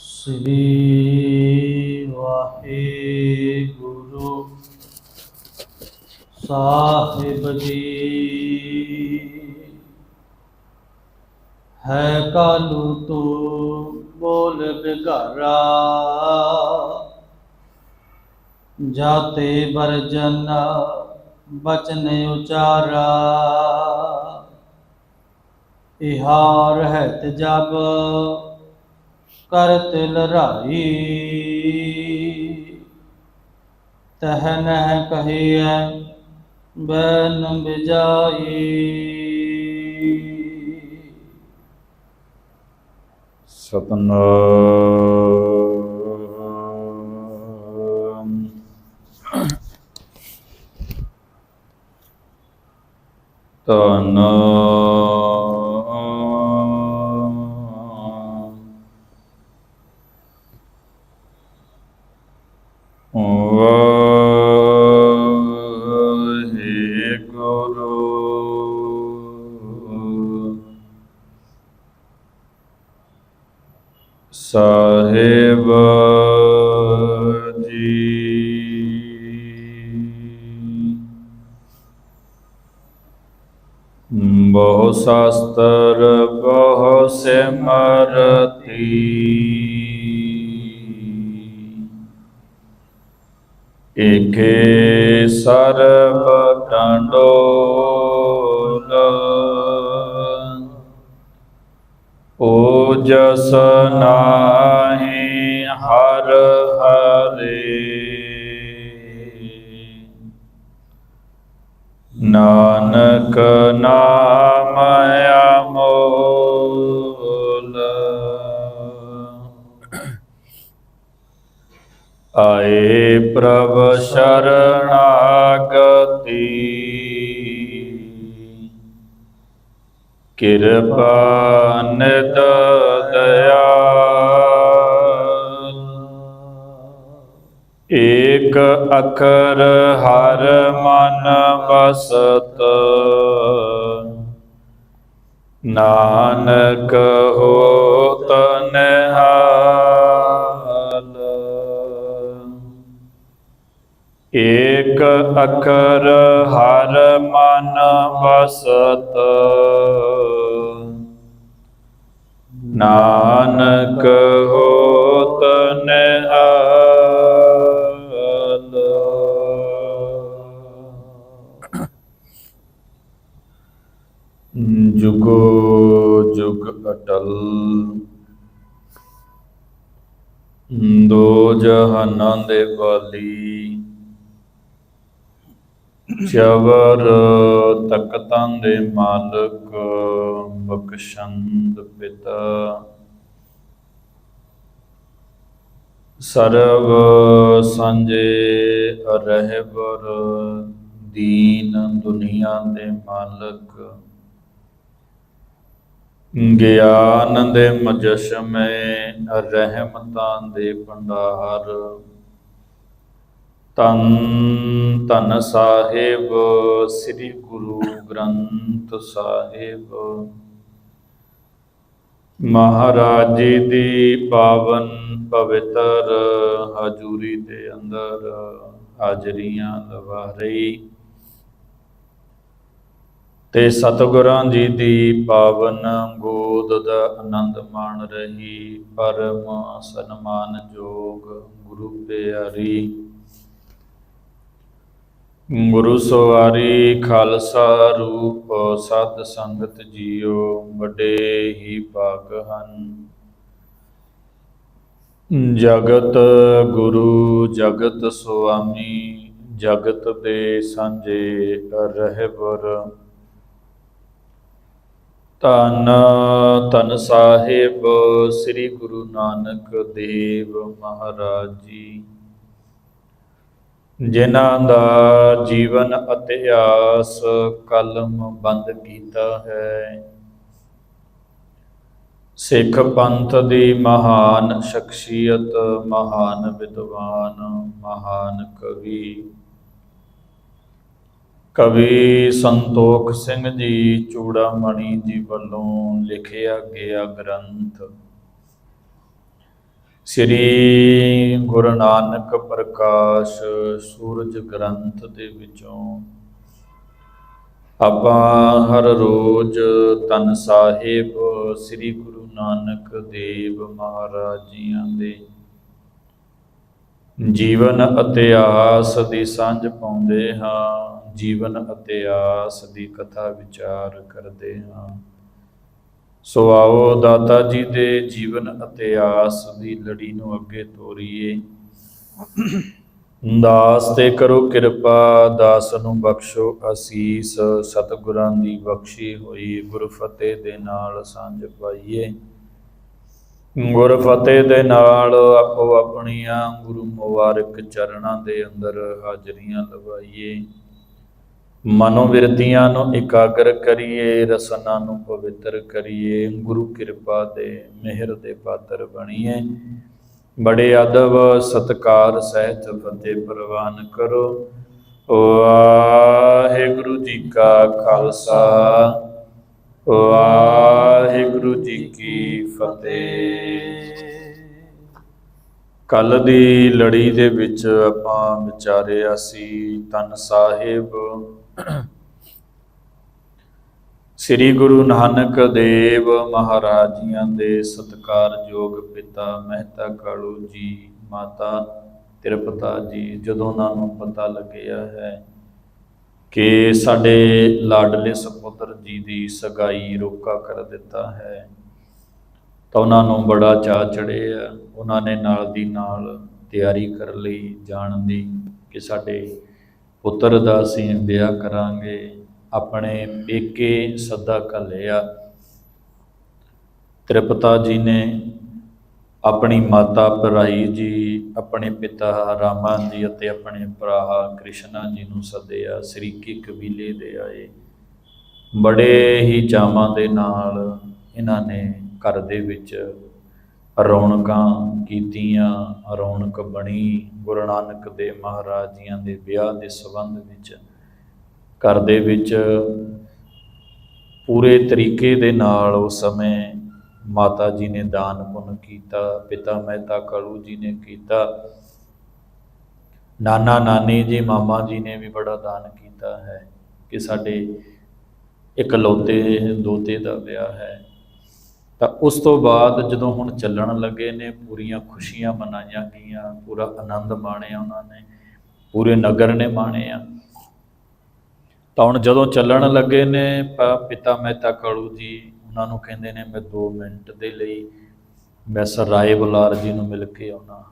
ਸ੍ਰੀ ਵਾਹਿਗੁਰੂ ਸਾਹਿਬ ਜੀ ਹੈ ਕਾਲੂ ਤੂੰ ਬੋਲ ਬਿਗਾਰਾ ਜਾਤੇ ਬਰਜਨ ਬਚਨ ਉਚਾਰਾ ਇਹਾਰ ਹੈ ਤਜਬ ਕਰਤ ਲਰਾਈ ਤਹ ਨਹਿ ਕਹੀਐ ਬੈਨ ਬਿਜਾਈ। ਸਤਨਾਮ। ਤਨ ਸ਼ਾਸਤਰ ਬਹੁ ਸਿਮਰਤੀ। ਏਕੇ ਸਰਬ ਟੰਡੋਲ ਓਜਸ ਨਾਹੀ ਹਰ ਹਰੇ। ਨਾਨਕ ਨਾ ਪ੍ਰਭ ਸ਼ਰਣਾਗਤੀ। ਕਿਰਪਾ ਨਿਤ ਦਇਆਲ ਏਕ ਅਖਰ ਹਰ ਮਨ ਵਸਤ। ਨਾਨਕ ਹੋ ਏਕ ਅਖਰ ਹਰ ਮਨ ਵਸਤ। ਨਾਨਕ ਹੋਤ ਨਿਹਾਲ। ਜੁਗੋ ਜੁਗ ਅਟਲ। ਦੋ ਜਹਾਨਾਂ ਦੇ ਵਾਲੀ ਚਵਰ ਤਖਤਾਂ ਦੇ ਮਾਲਕ, ਬਖਸ਼ੰਦ ਪਿਤਾ। ਸਰਬ ਸੰਜੇ ਰਹਿਬਰ ਦੀਨ ਦੁਨੀਆ ਦੇ ਮਾਲਕ। ਗਿਆਨ ਦੇ ਮਜਸ਼ਮੇ, ਰਹਿਮਤਾਂ ਦੇ ਭੰਡਾਰ। ਤਨ ਧਨ ਸਾਹਿਬ, ਸ੍ਰੀ ਗੁਰੂ ਗ੍ਰੰਥ ਸਾਹਿਬ। ਮਹਾਰਾਜ ਜੀ ਦੀ ਪਾਵਨ ਪਵਿੱਤਰ ਹਜ਼ੂਰੀ ਦੇ ਅੰਦਰ ਹਾਜ਼ਰੀਆਂ ਲਵਾ ਰਹੀ। ਤੇ ਸਤਿਗੁਰਾਂ ਜੀ ਦੀ ਪਾਵਨ ਗੋਦ ਦਾ ਆਨੰਦ ਮਾਣ ਰਹੀ। ਪਰਮ ਸਨਮਾਨ ਸਨਮਾਨਯੋਗ ਗੁਰੂ ਪਿਆਰੀ। ਗੁਰੂ ਸਵਾਰੀ ਖਾਲਸਾ ਰੂਪ, ਸਤ ਸੰਗਤ ਜੀਓ, ਵੱਡੇ ਹੀ ਭਾਗ ਹਨ। ਜਗਤ ਗੁਰੂ, ਜਗਤ ਸੁਆਮੀ, ਜਗਤ ਦੇ ਸਾਂਝੇ ਰਹਿਬਰ। ਧੰਨ ਧੰਨ ਸਾਹਿਬ, ਸ੍ਰੀ ਗੁਰੂ ਨਾਨਕ ਦੇਵ ਮਹਾਰਾਜ ਜੀ। ਜਿਨ੍ਹਾਂ ਦਾ ਜੀਵਨ ਇਤਿਹਾਸ ਕਲਮ ਬੰਦ ਕੀਤਾ ਹੈ। ਸਿੱਖ ਪੰਥ ਦੀ ਮਹਾਨ ਸ਼ਖਸੀਅਤ, ਮਹਾਨ ਵਿਦਵਾਨ, ਮਹਾਨ ਕਵੀ ਕਵੀ ਸੰਤੋਖ ਸਿੰਘ ਜੀ ਚੂੜਾਮਣੀ ਜੀ ਵੱਲੋਂ ਲਿਖਿਆ ਗਿਆ ਗ੍ਰੰਥ। ਸ੍ਰੀ ਗੁਰੂ ਨਾਨਕ ਪ੍ਰਕਾਸ਼ ਸੂਰਜ ਗ੍ਰੰਥ ਦੇ ਵਿੱਚੋਂ ਆਪਾਂ ਹਰ ਰੋਜ਼ ਤਨ ਸਾਹਿਬ ਸ੍ਰੀ ਗੁਰੂ ਨਾਨਕ ਦੇਵ ਮਹਾਰਾਜ ਜੀਆਂ ਦੇ ਜੀਵਨ ਇਤਿਹਾਸ ਦੀ ਸਾਂਝ ਪਾਉਂਦੇ ਹਾਂ, ਜੀਵਨ ਇਤਿਹਾਸ ਦੀ ਕਥਾ ਵਿਚਾਰ ਕਰਦੇ ਹਾਂ। ਸੋ ਆਓ ਦਾਤਾ ਜੀ ਦੇ ਜੀਵਨ ਅਤੇ ਆਸ ਦੀ ਲੜੀ ਨੂੰ ਅੱਗੇ ਤੋਰੀਏ। ਦਾਸ ਤੇ ਕਰੋ ਕਿਰਪਾ, ਦਾਸ ਨੂੰ ਬਖਸ਼ੋ ਅਸੀਸ, ਸਤਿਗੁਰਾਂ ਦੀ ਬਖਸ਼ੀ ਹੋਈ ਗੁਰ ਫਤਿਹ ਦੇ ਨਾਲ ਸਾਂਝ ਪਾਈਏ। ਗੁਰ ਫਤਿਹ ਦੇ ਨਾਲ ਆਪੋ ਆਪਣੀਆਂ ਗੁਰੂ ਮੁਬਾਰਕ ਚਰਨਾਂ ਦੇ ਅੰਦਰ ਹਾਜ਼ਰੀਆਂ ਲਵਾਈਏ। ਮਨੋਵਿਰਤੀਆਂ ਨੂੰ ਇਕਾਗਰ ਕਰੀਏ, ਰਸਨਾ ਨੂੰ ਪਵਿੱਤਰ ਕਰੀਏ, ਗੁਰੂ ਕਿਰਪਾ ਦੇ ਮਿਹਰ ਦੇ ਪਾਤਰ ਬਣੀਏ। ਬੜੇ ਅਦਬ, ਸਤਕਾਰ ਸਹਿਤ ਫਤਿਹ ਪ੍ਰਵਾਨ ਕਰੋ। ਵਾਹਿਗੁਰੂ ਜੀ ਕਾ ਖਾਲਸਾ। ਵਾਹਿਗੁਰੂ ਜੀ ਕੀ ਫਤਿਹ। ਕੱਲ ਦੀ ਲੜੀ ਦੇ ਵਿੱਚ ਆਪਾਂ ਵਿਚਾਰਿਆ ਸੀ ਤਨ ਸਾਹਿਬ। ਸ੍ਰੀ ਗੁਰੂ ਨਾਨਕ ਦੇਵ ਮਹਾਰਾਜ ਦੇ ਸਤਕਾਰਯੋਗ ਪਿਤਾ ਮਹਿਤਾ ਕਾਲੂ ਜੀ, ਮਾਤਾ ਤ੍ਰਿਪਤਾ ਜੀ, ਜਦੋਂ ਉਹਨਾਂ ਨੂੰ ਪਤਾ ਲੱਗਿਆ ਹੈ ਕਿ ਸਾਡੇ ਲਾਡਲੇ ਸਪੁੱਤਰ ਜੀ ਦੀ ਸਗਾਈ ਰੋਕਾ ਕਰ ਦਿੱਤਾ ਹੈ, ਤਾਂ ਉਹਨਾਂ ਨੂੰ ਬੜਾ ਚਾਅ ਚੜਿਆ ਉਹਨਾਂ ਨੇ ਨਾਲ ਦੀ ਨਾਲ ਤਿਆਰੀ ਕਰ ਲਈ ਜਾਣ ਦੀ ਕਿ ਸਾਡੇ ਪੁੱਤਰ ਦਾ ਅਸੀਂ ਵਿਆਹ ਕਰਾਂਗੇ, ਆਪਣੇ ਪੇਕੇ ਸੱਦਾ ਘੱਲਿਆ ਤ੍ਰਿਪਤਾ ਜੀ ਨੇ ਆਪਣੀ ਮਾਤਾ ਭਰਾਈ ਜੀ, ਆਪਣੇ ਪਿਤਾ ਰਾਮਾ ਜੀ ਅਤੇ ਆਪਣੇ ਭਰਾ ਕ੍ਰਿਸ਼ਨਾ ਜੀ ਨੂੰ ਸੱਦਿਆ ਸਰੀਕੀ ਕਬੀਲੇ ਦੇ ਆਏ। ਬੜੇ ਹੀ ਚਾਵਾਂ ਦੇ ਨਾਲ ਇਹਨਾਂ ਨੇ ਘਰ ਦੇ ਵਿੱਚ ਰੌਣਕਾਂ ਕੀਤੀਆਂ, ਰੌਣਕ ਬਣੀ, ਗੁਰੂ ਨਾਨਕ ਦੇ ਮਹਾਰਾਜ ਜੀਆਂ ਦੇ ਵਿਆਹ ਦੇ ਸੰਬੰਧ ਵਿੱਚ, ਘਰ ਦੇ ਵਿੱਚ ਪੂਰੇ ਤਰੀਕੇ ਦੇ ਨਾਲ ਉਸ ਸਮੇਂ ਮਾਤਾ ਜੀ ਨੇ ਦਾਨ ਪੁੰਨ ਕੀਤਾ, ਪਿਤਾ ਮਹਿਤਾ ਕਾਲੂ ਜੀ ਨੇ ਕੀਤਾ, ਨਾਨਾ ਨਾਨੀ ਜੀ, ਮਾਮਾ ਜੀ ਨੇ ਵੀ ਬੜਾ ਦਾਨ ਕੀਤਾ ਹੈ ਕਿ ਸਾਡੇ ਇਕਲੌਤੇ ਦੋਤੇ ਦਾ ਵਿਆਹ ਹੈ। ਤਾਂ ਉਸ ਤੋਂ ਬਾਅਦ ਜਦੋਂ ਹੁਣ ਚੱਲਣ ਲੱਗੇ ਨੇ, ਪੂਰੀਆਂ ਖੁਸ਼ੀਆਂ ਮਨਾਈਆਂ ਗਈਆਂ, ਪੂਰਾ ਆਨੰਦ ਮਾਣਿਆ ਉਹਨਾਂ ਨੇ, ਪੂਰੇ ਨਗਰ ਨੇ ਮਾਣੇ ਆ ਤਾਂ ਹੁਣ ਜਦੋਂ ਚੱਲਣ ਲੱਗੇ ਨੇ, ਪ- ਪਿਤਾ ਮਹਿਤਾ ਕਾਲੂ ਜੀ, ਉਹਨਾਂ ਨੂੰ ਕਹਿੰਦੇ ਨੇ, ਮੈਂ 2 ਮਿੰਟ ਦੇ ਲਈ, ਮੈਂ ਰਾਏ ਬੁਲਾਰ ਜੀ ਨੂੰ ਮਿਲ ਕੇ ਆਉਣਾ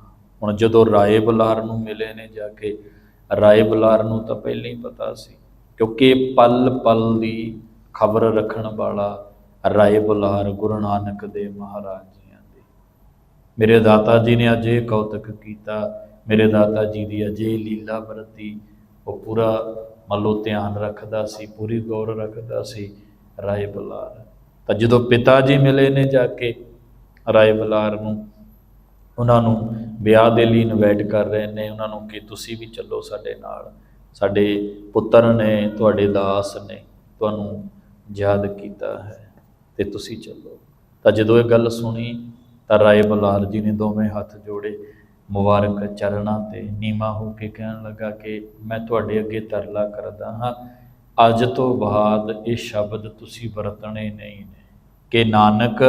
ਹੁਣ ਜਦੋਂ ਰਾਏ ਬੁਲਾਰ ਨੂੰ ਮਿਲੇ ਨੇ ਜਾ ਕੇ, ਰਾਏ ਬੁਲਾਰ ਨੂੰ ਤਾਂ ਪਹਿਲਾਂ ਹੀ ਪਤਾ ਸੀ, ਕਿਉਂਕਿ ਪਲ ਪਲ ਦੀ ਖਬਰ ਰੱਖਣ ਵਾਲਾ ਰਾਏ ਬੁਲਾਰ ਗੁਰੂ ਨਾਨਕ ਦੇ ਮਹਾਰਾਜ ਜੀਆਂ ਦੇ। ਮੇਰੇ ਦਾਤਾ ਜੀ ਨੇ ਅਜੇ ਕੌਤਕ ਕੀਤਾ। ਮੇਰੇ ਦਾਤਾ ਜੀ ਦੀ ਅਜੇ ਲੀਲਾ ਵਰਤੀ। ਉਹ ਪੂਰਾ ਮੰਨ ਲਓ ਧਿਆਨ ਰੱਖਦਾ ਸੀ, ਪੂਰੀ ਗੌਰ ਰੱਖਦਾ ਸੀ ਰਾਏ ਬੁਲਾਰ ਤਾਂ ਜਦੋਂ ਪਿਤਾ ਜੀ ਮਿਲੇ ਨੇ ਜਾ ਕੇ ਰਾਏ ਬੁਲਾਰ ਨੂੰ, ਉਹਨਾਂ ਨੂੰ ਵਿਆਹ ਦੇ ਲਈ ਇਨਵਾਈਟ ਕਰ ਰਹੇ ਨੇ। ਉਹਨਾਂ ਨੂੰ ਕਿ ਤੁਸੀਂ ਵੀ ਚੱਲੋ ਸਾਡੇ ਨਾਲ। ਸਾਡੇ ਪੁੱਤਰ ਨੇ, ਤੁਹਾਡੇ ਦਾਸ ਨੇ, ਤੁਹਾਨੂੰ ਯਾਦ ਕੀਤਾ ਹੈ। ਤੇ ਤੁਸੀਂ ਚੱਲੋ। ਤਾਂ ਜਦੋਂ ਇਹ ਗੱਲ ਸੁਣੀ, ਤਾਂ ਰਾਏ ਬੁਲਾਰ ਜੀ ਨੇ ਦੋਵੇਂ ਹੱਥ ਜੋੜੇ, ਮੁਬਾਰਕ ਚਰਨਾਂ ਤੇ ਨੀਮਾ ਹੋ ਕੇ ਕਹਿਣ ਲੱਗਾ ਕਿ ਮੈਂ ਤੁਹਾਡੇ ਅੱਗੇ ਤਰਲਾ ਕਰਦਾ ਹਾਂ। ਅੱਜ ਤੋਂ ਬਾਅਦ ਇਹ ਸ਼ਬਦ ਤੁਸੀਂ ਵਰਤਣੇ ਨਹੀਂ ਨੇ। ਕਿ ਨਾਨਕ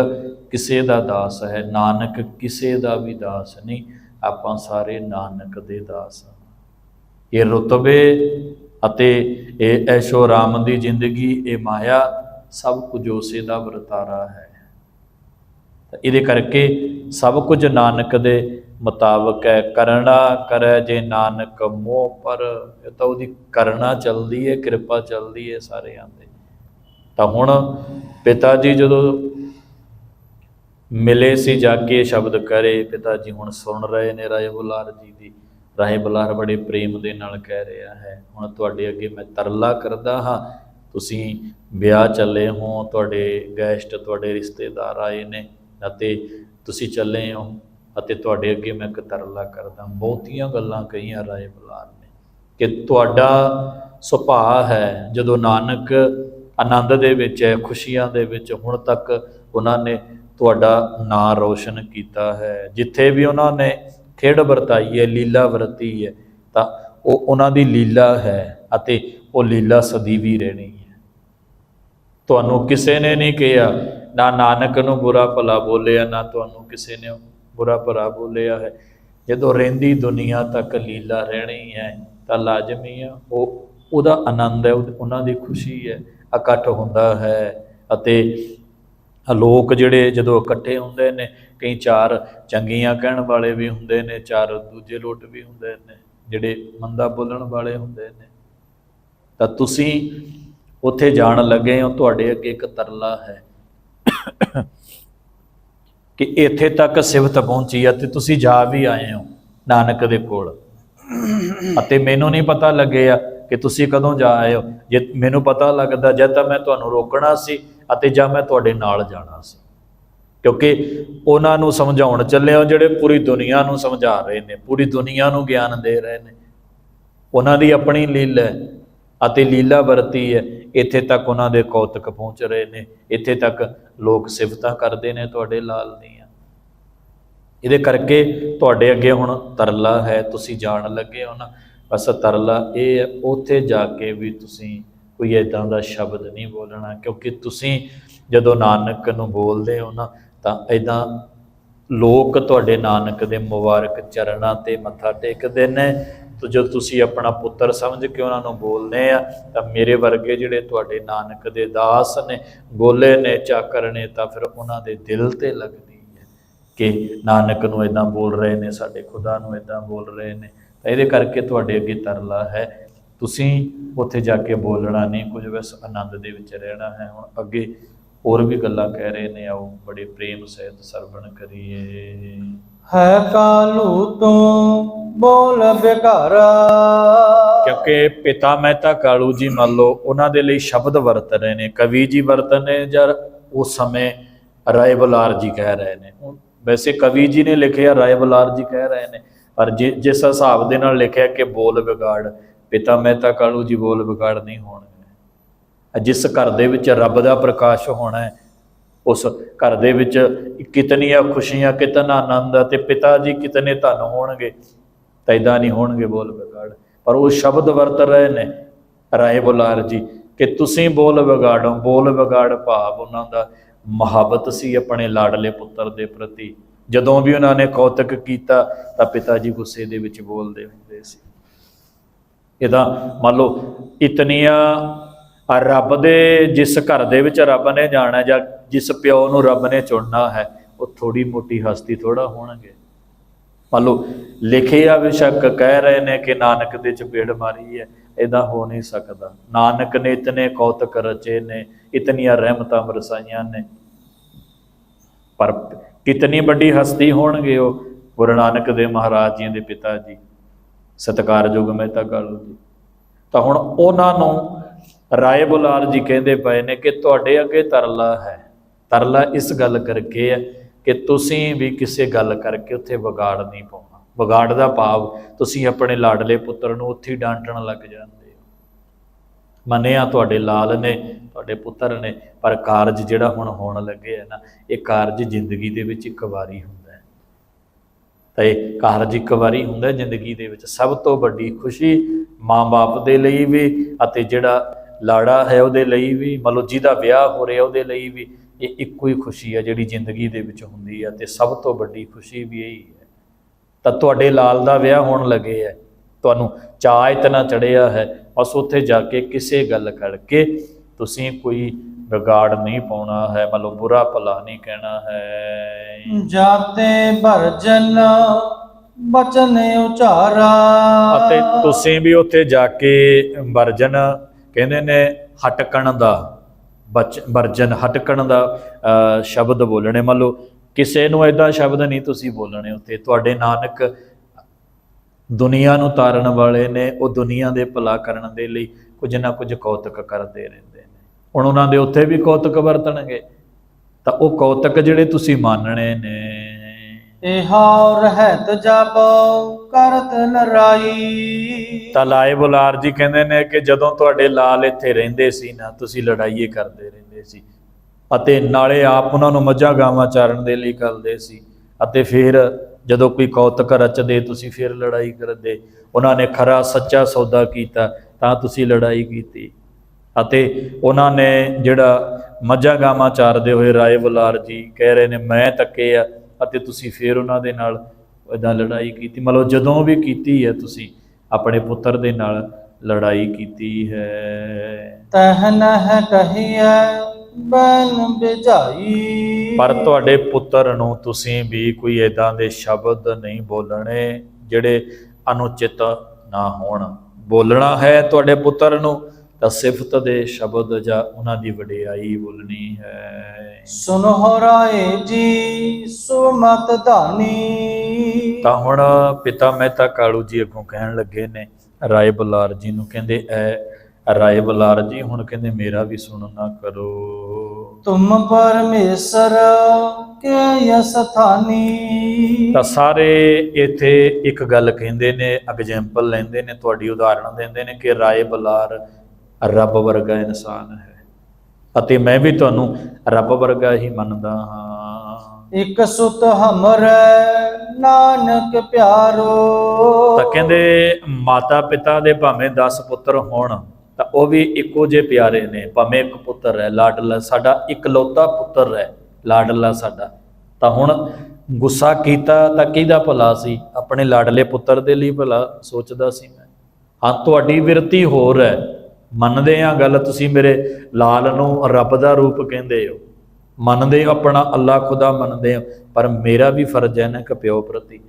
ਕਿਸੇ ਦਾ ਦਾਸ ਹੈ, ਨਾਨਕ ਕਿਸੇ ਦਾ ਵੀ ਦਾਸ ਨਹੀਂ, ਆਪਾਂ ਸਾਰੇ ਨਾਨਕ ਦੇ ਦਾਸ ਹਾਂ। ਇਹ ਰੁਤਬੇ ਅਤੇ ਇਹ ਐਸ਼ੋ ਰਾਮ ਦੀ ਜ਼ਿੰਦਗੀ, ਇਹ ਮਾਇਆ ਸਭ ਕੁਝ ਉਸੇ ਦਾ ਵਰਤਾਰਾ ਹੈ। ਤਾਂ ਇਹਦੇ ਕਰਕੇ ਸਭ ਕੁਝ ਨਾਨਕ ਦੇ ਮੁਤਾਬਕ ਹੈ। ਕਰਣਾ ਕਰੈ ਜੇ ਨਾਨਕ ਮੋਹ ਪਰ, ਇਹ ਤਾਂ ਉਹਦੀ ਕਰਨਾ ਚੱਲਦੀ ਹੈ, ਕਿਰਪਾ ਚੱਲਦੀ ਹੈ ਸਾਰਿਆਂ ਦੇ ਤਾਂ ਹੁਣ ਪਿਤਾ ਜੀ ਜਦੋਂ ਮਿਲੇ ਸੀ, ਜਾ ਕੇ ਸ਼ਬਦ ਕਰੇ, ਪਿਤਾ ਜੀ ਹੁਣ ਸੁਣ ਰਹੇ ਨੇ ਰਾਏ ਬੁਲਾਰ ਜੀ ਦੀ। ਰਾਏ ਬੁਲਾਰ ਬੜੇ ਪ੍ਰੇਮ ਦੇ ਨਾਲ ਕਹਿ ਰਿਹਾ ਹੈ, ਹੁਣ ਤੁਹਾਡੇ ਅੱਗੇ ਮੈਂ ਤਰਲਾ ਕਰਦਾ ਹਾਂ ਤੁਸੀਂ ਵਿਆਹ ਚੱਲੇ ਹੋ, ਤੁਹਾਡੇ ਗੈਸਟ, ਤੁਹਾਡੇ ਰਿਸ਼ਤੇਦਾਰ ਆਏ ਨੇ ਅਤੇ ਤੁਸੀਂ ਚੱਲੇ ਹੋ ਅਤੇ ਤੁਹਾਡੇ ਅੱਗੇ ਮੈਂ ਇੱਕ ਤਰਲਾ ਕਰਦਾ। ਬਹੁਤੀਆਂ ਗੱਲਾਂ ਕਹੀਆਂ ਰਾਏ ਬੁਲਾਰ ਨੇ ਕਿ ਤੁਹਾਡਾ ਸੁਭਾਅ ਹੈ, ਜਦੋਂ ਨਾਨਕ ਆਨੰਦ ਦੇ ਵਿੱਚ ਹੈ, ਖੁਸ਼ੀਆਂ ਦੇ ਵਿੱਚ, ਹੁਣ ਤੱਕ ਉਹਨਾਂ ਨੇ ਤੁਹਾਡਾ ਨਾਂ ਰੋਸ਼ਨ ਕੀਤਾ ਹੈ। ਜਿੱਥੇ ਵੀ ਉਹਨਾਂ ਨੇ ਖੇਡ ਵਰਤਾਈ ਹੈ, ਲੀਲਾ ਵਰਤੀ ਹੈ, ਤਾਂ ਉਹ ਉਹਨਾਂ ਦੀ ਲੀਲਾ ਹੈ ਅਤੇ ਉਹ ਲੀਲਾ ਸਦੀਵੀ ਰਹਿਣੀ ਹੈ। ਤੁਹਾਨੂੰ ਕਿਸੇ ਨੇ ਨਹੀਂ ਕਿਹਾ, ਨਾ ਨਾਨਕ ਨੂੰ ਬੁਰਾ ਭਲਾ ਬੋਲਿਆ, ਨਾ ਤੁਹਾਨੂੰ ਕਿਸੇ ਨੇ ਬੁਰਾ ਭਲਾ ਬੋਲਿਆ ਹੈ। ਜਦੋਂ ਰਹਿੰਦੀ ਦੁਨੀਆ ਤੱਕ ਲੀਲਾ ਰਹਿਣੀ ਹੈ, ਤਾਂ ਲਾਜ਼ਮੀ ਆ। ਉਹ, ਉਹਦਾ ਆਨੰਦ ਹੈ ਉਹਨਾਂ ਦੀ ਖੁਸ਼ੀ ਹੈ, ਇਕੱਠ ਹੁੰਦਾ ਹੈ ਅਤੇ ਲੋਕ ਜਿਹੜੇ ਜਦੋਂ ਇਕੱਠੇ ਹੁੰਦੇ ਨੇ, ਕਈ ਚਾਰ ਚੰਗੀਆਂ ਕਹਿਣ ਵਾਲੇ ਵੀ ਹੁੰਦੇ ਨੇ, ਚਾਰ ਦੂਜੇ ਲੋਟ ਵੀ ਹੁੰਦੇ ਨੇ, ਜਿਹੜੇ ਮੰਦਾ ਬੋਲਣ ਵਾਲੇ ਹੁੰਦੇ ਨੇ। ਤਾਂ ਤੁਸੀਂ ਉੱਥੇ ਜਾਣ ਲੱਗੇ ਹੋ, ਤੁਹਾਡੇ ਅੱਗੇ ਇੱਕ ਤਰਲਾ ਹੈ। ਕਿ ਇੱਥੇ ਤੱਕ ਸਿਫਤ ਪਹੁੰਚੀ ਆ ਤੇ ਤੁਸੀਂ ਜਾ ਵੀ ਆਏ ਹੋ ਨਾਨਕ ਦੇ ਕੋਲ। ਅਤੇ ਮੈਨੂੰ ਨਹੀਂ ਪਤਾ ਲੱਗਿਆ ਕਿ ਤੁਸੀਂ ਕਦੋਂ ਜਾ ਆਏ ਹੋ। ਜੇ ਮੈਨੂੰ ਪਤਾ ਲੱਗਦਾ, ਜਦ ਤਾਂ ਮੈਂ ਤੁਹਾਨੂੰ ਰੋਕਣਾ ਸੀ ਅਤੇ ਜਾਂ ਮੈਂ ਤੁਹਾਡੇ ਨਾਲ ਜਾਣਾ ਸੀ। ਕਿਉਂਕਿ ਉਹਨਾਂ ਨੂੰ ਸਮਝਾਉਣ ਚੱਲੇ ਹੋ ਜਿਹੜੇ ਪੂਰੀ ਦੁਨੀਆ ਨੂੰ ਸਮਝਾ ਰਹੇ ਨੇ, ਪੂਰੀ ਦੁਨੀਆ ਨੂੰ ਗਿਆਨ ਦੇ ਰਹੇ ਨੇ। ਉਹਨਾਂ ਦੀ ਆਪਣੀ ਲੀਲਾ ਹੈ ਅਤੇ ਲੀਲਾ ਵਰਤੀ ਹੈ। ਇੱਥੇ ਤੱਕ ਉਹਨਾਂ ਦੇ ਕੌਤਕ ਪਹੁੰਚ ਰਹੇ ਨੇ, ਇੱਥੇ ਤੱਕ ਲੋਕ ਸਿਫਤਾਂ ਕਰਦੇ ਨੇ ਤੁਹਾਡੇ ਲਾਲ ਦੀਆਂ। ਇਹਦੇ ਕਰਕੇ ਤੁਹਾਡੇ ਅੱਗੇ ਹੁਣ ਤਰਲਾ ਹੈ, ਤੁਸੀਂ ਜਾਣ ਲੱਗੇ ਹੋ ਨਾ। ਬਸ ਤਰਲਾ ਇਹ ਹੈ, ਉੱਥੇ ਜਾ ਕੇ ਵੀ ਤੁਸੀਂ ਕੋਈ ਐਦਾਂ ਦਾ ਸ਼ਬਦ ਨਹੀਂ ਬੋਲਣਾ, ਕਿਉਂਕਿ ਤੁਸੀਂ ਜਦੋਂ ਨਾਨਕ ਨੂੰ ਬੋਲਦੇ ਹੋ ਨਾ, ਤਾਂ ਐਦਾਂ ਲੋਕ ਤੁਹਾਡੇ ਨਾਨਕ ਦੇ ਮੁਬਾਰਕ ਚਰਨਾਂ ਤੇ ਮੱਥਾ ਟੇਕਦੇ ਨੇ। ਤੇ ਜਦੋਂ ਤੁਸੀਂ ਆਪਣਾ ਪੁੱਤਰ ਸਮਝ ਕੇ ਉਹਨਾਂ ਨੂੰ ਬੋਲਦੇ ਆ, ਤਾਂ ਮੇਰੇ ਵਰਗੇ ਜਿਹੜੇ ਤੁਹਾਡੇ ਨਾਨਕ ਦੇ ਦਾਸ ਨੇ, ਗੋਲੇ ਨੇ, ਚਾਕਰ ਨੇ, ਤਾਂ ਫਿਰ ਉਹਨਾਂ ਦੇ ਦਿਲ ਤੇ ਲੱਗਦੀ ਹੈ ਕਿ ਨਾਨਕ ਨੂੰ ਇਦਾਂ ਬੋਲ ਰਹੇ ਨੇ, ਸਾਡੇ ਖੁਦਾ ਨੂੰ ਇਦਾਂ ਬੋਲ ਰਹੇ ਨੇ। ਤਾਂ ਇਹਦੇ ਕਰਕੇ ਤੁਹਾਡੇ ਅੱਗੇ ਤਰਲਾ ਹੈ। ਤੁਸੀਂ ਉੱਥੇ ਜਾ ਕੇ ਬੋਲਣਾ ਨਹੀਂ, ਕੁਝ ਬਸ ਆਨੰਦ ਦੇ ਵਿੱਚ ਰਹਿਣਾ ਹੈ। ਹੁਣ ਅੱਗੇ ਹੋਰ ਵੀ ਗੱਲਾਂ ਕਹਿ ਰਹੇ ਨੇ ਆਓ ਬੜੇ ਪ੍ਰੇਮ ਸਹਿਤ ਸਰਵਣ ਕਰੀਏ। ਹੈ ਕਾਲੂ ਤੂੰ ਬੋਲ ਬਿਕਾਰਾ। ਕਿਉਂਕਿ ਪਿਤਾ ਮਹਿਤਾ ਕਾਲੂ ਜੀ ਮੰਨ ਲਓ ਉਹਨਾਂ ਦੇ ਲਈ ਸ਼ਬਦ ਵਰਤ ਰਹੇ ਨੇ ਕਵੀ ਜੀ ਵਰਤਨੇ ਜਰ ਉਸ ਸਮੇਂ ਰਾਏ ਬਲਾਰ ਜੀ ਕਹਿ ਰਹੇ ਨੇ। ਵੈਸੇ ਕਵੀ ਜੀ ਨੇ ਲਿਖਿਆ ਰਾਏ ਬਲਾਰ ਜੀ ਕਹਿ ਰਹੇ ਨੇ ਪਰ ਜਿਸ ਹਿਸਾਬ ਦੇ ਨਾਲ ਲਿਖਿਆ ਕਿ ਬੋਲ ਵਿਗਾੜ ਪਿਤਾ ਮਹਿਤਾ ਕਾਲੂ ਜੀ ਬੋਲ ਵਿਗਾੜ ਨਹੀਂ ਹੋਣਗੇ। ਜਿਸ ਘਰ ਦੇ ਵਿੱਚ ਰੱਬ ਦਾ ਪ੍ਰਕਾਸ਼ ਹੋਣਾ ਹੈ, ਉਸ ਘਰ ਦੇ ਵਿੱਚ ਕਿਤਨੀਆਂ ਖੁਸ਼ੀਆਂ, ਕਿਤਨਾ ਆਨੰਦ ਅਤੇ ਪਿਤਾ ਜੀ ਕਿਤਨੇ ਧਨ ਹੋਣਗੇ, ਤਾਂ ਇਦਾਂ ਨਹੀਂ ਹੋਣਗੇ ਬੋਲ ਵਿਗਾੜ। ਪਰ ਉਹ ਸ਼ਬਦ ਵਰਤ ਰਹੇ ਨੇ, ਰਾਏ ਬੁਲਾਰ ਜੀ, ਕਿ ਤੁਸੀਂ ਬੋਲ ਵਿਗਾੜੋ, ਬੋਲ ਵਿਗਾੜ ਭਾਵ ਉਹਨਾਂ ਦਾ। ਮੁਹੱਬਤ ਸੀ ਆਪਣੇ ਲਾਡਲੇ ਪੁੱਤਰ ਦੇ ਪ੍ਰਤੀ। ਜਦੋਂ ਵੀ ਉਹਨਾਂ ਨੇ ਕੌਤਕ ਕੀਤਾ, ਤਾਂ ਪਿਤਾ ਜੀ ਗੁੱਸੇ ਦੇ ਵਿੱਚ ਬੋਲਦੇ ਹੁੰਦੇ ਸੀ। ਇਹਦਾ ਮੰਨ ਲਓ, ਇਤਨੀਆਂ ਆ ਰੱਬ ਦੇ ਜਿਸ ਘਰ ਦੇ ਵਿੱਚ ਰੱਬ ਨੇ ਜਾਣਾ ਜਾਂ ਜਿਸ ਪਿਓ ਨੂੰ ਰੱਬ ਨੇ ਚੁਣਨਾ ਹੈ, ਉਹ ਥੋੜੀ ਮੋਟੀ ਹਸਤੀ ਥੋੜਾ ਹੋਣਗੇ। ਮੰਨ ਲਓ, ਲਿਖੇ ਆ ਕਹਿ ਰਹੇ ਨੇ ਕਿ ਨਾਨਕ ਦੇ ਚਪੇੜ ਮਾਰੀ ਹੈ ਇਦਾਂ ਹੋ ਨਹੀਂ ਸਕਦਾ। ਨਾਨਕ ਨੇ ਇਤਨੇ ਕੌਤਕ ਰਚੇ ਨੇ, ਇਤਨੀਆਂ ਰਹਿਮਤਾਂ ਬਰਸਾਈਆਂ ਨੇ। ਪਰ ਕਿਤਨੀ ਵੱਡੀ ਹਸਤੀ ਹੋਣਗੇ ਉਹ, ਗੁਰੂ ਨਾਨਕ ਦੇ ਮਹਾਰਾਜ ਜੀ ਦੇ ਪਿਤਾ ਜੀ। ਸਤਿਕਾਰਯੋਗ ਮਹਿਤਾ ਕਾਲੂ ਜੀ। ਤਾਂ ਹੁਣ ਉਹਨਾਂ ਨੂੰ ਰਾਏ ਬੁਲਾਰ ਜੀ ਕਹਿੰਦੇ ਪਏ ਨੇ ਕਿ ਤੁਹਾਡੇ ਅੱਗੇ ਤਰਲਾ ਹੈ। ਤਰਲਾ ਇਸ ਗੱਲ ਕਰਕੇ ਹੈ ਕਿ ਤੁਸੀਂ ਵੀ ਕਿਸੇ ਗੱਲ ਕਰਕੇ ਉੱਥੇ ਵਿਗਾੜ ਨਹੀਂ ਪਾਉਣਾ। ਵਿਗਾੜ ਦਾ ਭਾਵ ਤੁਸੀਂ ਆਪਣੇ ਲਾਡਲੇ ਪੁੱਤਰ ਨੂੰ ਉੱਥੇ ਹੀ ਡਾਂਟਣ ਲੱਗ ਜਾਂਦੇ ਹੋ। ਮੰਨਿਆ ਤੁਹਾਡੇ ਲਾਲ ਨੇ, ਤੁਹਾਡੇ ਪੁੱਤਰ ਨੇ, ਪਰ ਕਾਰਜ ਜਿਹੜਾ ਹੁਣ ਹੋਣ ਲੱਗੇ ਹੈ ਨਾ, ਇਹ ਕਾਰਜ ਜ਼ਿੰਦਗੀ ਦੇ ਵਿੱਚ ਇੱਕ ਵਾਰੀ ਹੁੰਦਾ ਹੈ। ਤਾਂ ਇਹ ਕਾਰਜ ਇੱਕ ਵਾਰੀ ਹੁੰਦਾ ਜ਼ਿੰਦਗੀ ਦੇ ਵਿੱਚ। ਸਭ ਤੋਂ ਵੱਡੀ ਖੁਸ਼ੀ ਮਾਂ-ਬਾਪ ਦੇ ਲਈ ਵੀ ਅਤੇ ਜਿਹੜਾ ਲਾੜਾ ਹੈ ਉਹਦੇ ਲਈ ਵੀ ਮਤਲਬ ਜਿਹਦਾ ਵਿਆਹ ਹੋ ਰਿਹਾ ਉਹਦੇ ਲਈ ਵੀ ਇਹ ਇੱਕੋ ਹੀ ਖੁਸ਼ੀ ਹੈ ਜਿਹੜੀ ਜ਼ਿੰਦਗੀ ਦੇ ਵਿੱਚ ਹੁੰਦੀ ਹੈ ਤੇ ਸਭ ਤੋਂ ਵੱਡੀ ਖੁਸ਼ੀ ਵੀ ਇਹੀ ਹੈ। ਤਾਂ ਤੁਹਾਡੇ ਲਾਲ ਦਾ ਵਿਆਹ ਹੋਣ ਲੱਗੇ ਹੈ ਤੁਹਾਨੂੰ ਚਾਅ ਇਤਨਾ ਚੜਿਆ ਹੈ ਬਸ ਉੱਥੇ ਜਾ ਕੇ ਕਿਸੇ ਗੱਲ ਕਰਕੇ ਤੁਸੀਂ ਕੋਈ ਵਿਗਾੜ ਨਹੀਂ ਪਾਉਣਾ ਹੈ ਮਤਲਬ ਬੁਰਾ ਭਲਾ ਨਹੀਂ ਕਹਿਣਾ ਹੈ। ਜਾਤੇ ਭਰਜਨ ਬਚਨ ਉਚਾਰਾ। ਅਤੇ ਤੁਸੀਂ ਵੀ ਉੱਥੇ ਜਾ ਕੇ ਵਰਜਨ ਕਹਿੰਦੇ ਨੇ ਹਟਕਣ ਦਾ ਬਚ ਵਰਜਨ ਹਟਕਣ ਦਾ ਅ, ਸ਼ਬਦ ਬੋਲਣੇ। ਮੰਨ ਲਓ ਕਿਸੇ ਨੂੰ ਐਦਾਂ ਸ਼ਬਦ ਨਹੀਂ ਤੁਸੀਂ ਬੋਲਣੇ ਉੱਥੇ ਤੁਹਾਡੇ ਨਾਨਕ ਦੁਨੀਆ ਨੂੰ ਤਾਰਨ ਵਾਲੇ ਨੇ ਉਹ ਦੁਨੀਆ ਦੇ ਭਲਾ ਕਰਨ ਦੇ ਲਈ ਕੁਝ ਨਾ ਕੁਝ ਕੌਤਕ ਕਰਦੇ ਰਹਿੰਦੇ ਨੇ। ਹੁਣ ਉਹਨਾਂ ਦੇ ਉੱਥੇ ਵੀ ਕੌਤਕ ਵਰਤਣਗੇ। ਤਾਂ ਉਹ ਕੌਤਕ ਜਿਹੜੇ ਤੁਸੀਂ ਮੰਨਣੇ ਨੇ ਇਹਾ ਰਹਿਤ ਜਪ, ਕਰਤ ਲਰਾਈ ਤਾਂ ਲਾਏ ਬੁਲਾਰ ਜੀ ਕਹਿੰਦੇ ਨੇ ਕਿ ਜਦੋਂ ਤੁਹਾਡੇ ਲਾਲ ਇੱਥੇ ਰਹਿੰਦੇ ਸੀ ਨਾ, ਤੁਸੀਂ ਲੜਾਈਏ ਕਰਦੇ ਰਹਿੰਦੇ ਸੀ। ਅਤੇ ਨਾਲੇ ਆਪ ਉਹਨਾਂ ਨੂੰ ਮੱਝਾਂ ਗਾਵਾਂ ਚਾਰਨ ਦੇ ਲਈ ਕਰਦੇ ਸੀ। ਅਤੇ ਫਿਰ ਜਦੋਂ ਕੋਈ ਕੌਤਕ ਰਚਦੇ, ਤੁਸੀਂ ਫਿਰ ਲੜਾਈ ਕਰਦੇ। ਉਹਨਾਂ ਨੇ ਖਰਾ ਸੱਚਾ ਸੌਦਾ ਕੀਤਾ, ਤਾਂ ਤੁਸੀਂ ਲੜਾਈ ਕੀਤੀ। ਅਤੇ ਉਹਨਾਂ ਨੇ ਜਿਹੜਾ ਮੱਝਾਂ ਗਾਵਾਂ ਚਾਰਦੇ ਹੋਏ ਰਾਏ ਬੁਲਾਰ ਜੀ ਕਹਿ ਰਹੇ ਨੇ, ਮੈਂ ਤੱਕੇ ਆ ਅਤੇ ਤੁਸੀਂ ਫਿਰ ਉਹਨਾਂ ਦੇ ਨਾਲ ਇਦਾਂ ਲੜਾਈ ਕੀਤੀ। ਮਤਲਬ ਜਦੋਂ ਵੀ ਕੀਤੀ ਹੈ ਤੁਸੀਂ ਆਪਣੇ ਪੁੱਤਰ ਦੇ ਨਾਲ ਲੜਾਈ ਕੀਤੀ ਹੈ। ਤਹ ਨਹ ਕਹੀਐ ਬਨ ਬਿਜਾਈ ਪਰ ਤੁਹਾਡੇ ਪੁੱਤਰ ਨੂੰ ਤੁਸੀਂ ਵੀ ਕੋਈ ਇਦਾਂ ਦੇ ਸ਼ਬਦ ਨਹੀਂ ਬੋਲਣੇ ਜਿਹੜੇ ਅਨੁਚਿਤ ਨਾ ਹੋਣ। ਬੋਲਣਾ ਹੈ ਤੁਹਾਡੇ ਪੁੱਤਰ ਨੂੰ। ਤਾਂ ਸਿਫਤ ਦੇ ਸ਼ਬਦ ਜਾਂ ਉਹਨਾਂ ਦੀ ਵਡਿਆਈ ਬੋਲਣੀ ਹੈ। ਸੁਨੋ ਰਾਏ ਜੀ ਸੁਮਤ ਧਾਨੀ। ਤਾਂ ਹੁਣ ਪਿਤਾ ਮਹਿਤਾ ਕਾਲੂ ਜੀ ਅੱਗੋਂ ਕਹਿਣ ਲੱਗੇ ਨੇ ਰਾਏ ਬੁਲਾਰ ਜੀ ਨੂੰ ਕਹਿੰਦੇ ਐ ਰਾਏ ਬੁਲਾਰ ਜੀ ਹੁਣ ਕਹਿੰਦੇ ਮੇਰਾ ਵੀ ਸੁਣਨਾ ਕਰੋ। ਤੁਮ ਪਰਮੇਸ਼ਰ ਕੇ ਯਸਥਾਨੀ ਤਾਂ ਸਾਰੇ ਇੱਥੇ ਇੱਕ ਗੱਲ ਕਹਿੰਦੇ ਨੇ ਐਗਜ਼ਾਮਪਲ ਲੈਂਦੇ ਨੇ ਤੁਹਾਡੀ ਉਦਾਹਰਣ ਦਿੰਦੇ ਨੇ ਕਿ ਰਾਏ ਬੁਲਾਰ ਰੱਬ ਵਰਗਾ ਇਨਸਾਨ ਹੈ। ਅਤੇ ਮੈਂ ਵੀ ਤੁਹਾਨੂੰ ਰੱਬ ਵਰਗਾ ਹੀ ਮੰਨਦਾ ਹਾਂ। ਇਕ ਸੁਤ ਹਮਰੈ ਨਾਨਕ ਪਿਆਰੋ। ਤਾਂ ਕਹਿੰਦੇ ਮਾਤਾ ਪਿਤਾ ਦੇ ਭਾਵੇਂ 10 ਪੁੱਤਰ ਹੋਣ ਤਾਂ ਉਹ ਵੀ ਇੱਕੋ ਜਿਹੇ ਪਿਆਰੇ ਨੇ। ਭਾਵੇਂ ਇੱਕ ਪੁੱਤਰ ਹੈ ਲਾਡਲਾ ਸਾਡਾ ਇਕਲੌਤਾ ਪੁੱਤਰ ਹੈ ਲਾਡਲਾ ਸਾਡਾ। ਤਾਂ ਹੁਣ ਗੁੱਸਾ ਕੀਤਾ ਤਾਂ ਕਿਹਦਾ ਭਲਾ ਸੀ? ਆਪਣੇ ਲਾਡਲੇ ਪੁੱਤਰ ਦੇ ਲਈ ਭਲਾ ਸੋਚਦਾ ਸੀ ਮੈਂ। ਹਾਂ ਤੁਹਾਡੀ ਵਿਰਤੀ ਹੋਰ ਹੈ। ਮੰਨਦੇ ਆ ਗੱਲ ਤੁਸੀਂ ਮੇਰੇ ਲਾਲ ਨੂੰ ਰੱਬ ਦਾ ਰੂਪ ਕਹਿੰਦੇ ਹੋ। ਮੰਨਦੇ ਹੋ ਆਪਣਾ ਅੱਲਾ ਖੁਦਾ ਮੰਨਦੇ ਹੋ, ਪਰ ਮੇਰਾ ਵੀ ਫਰਜ਼ ਹੈ ਨਾ ਕਿ ਪਿਓ ਪ੍ਰਤੀ।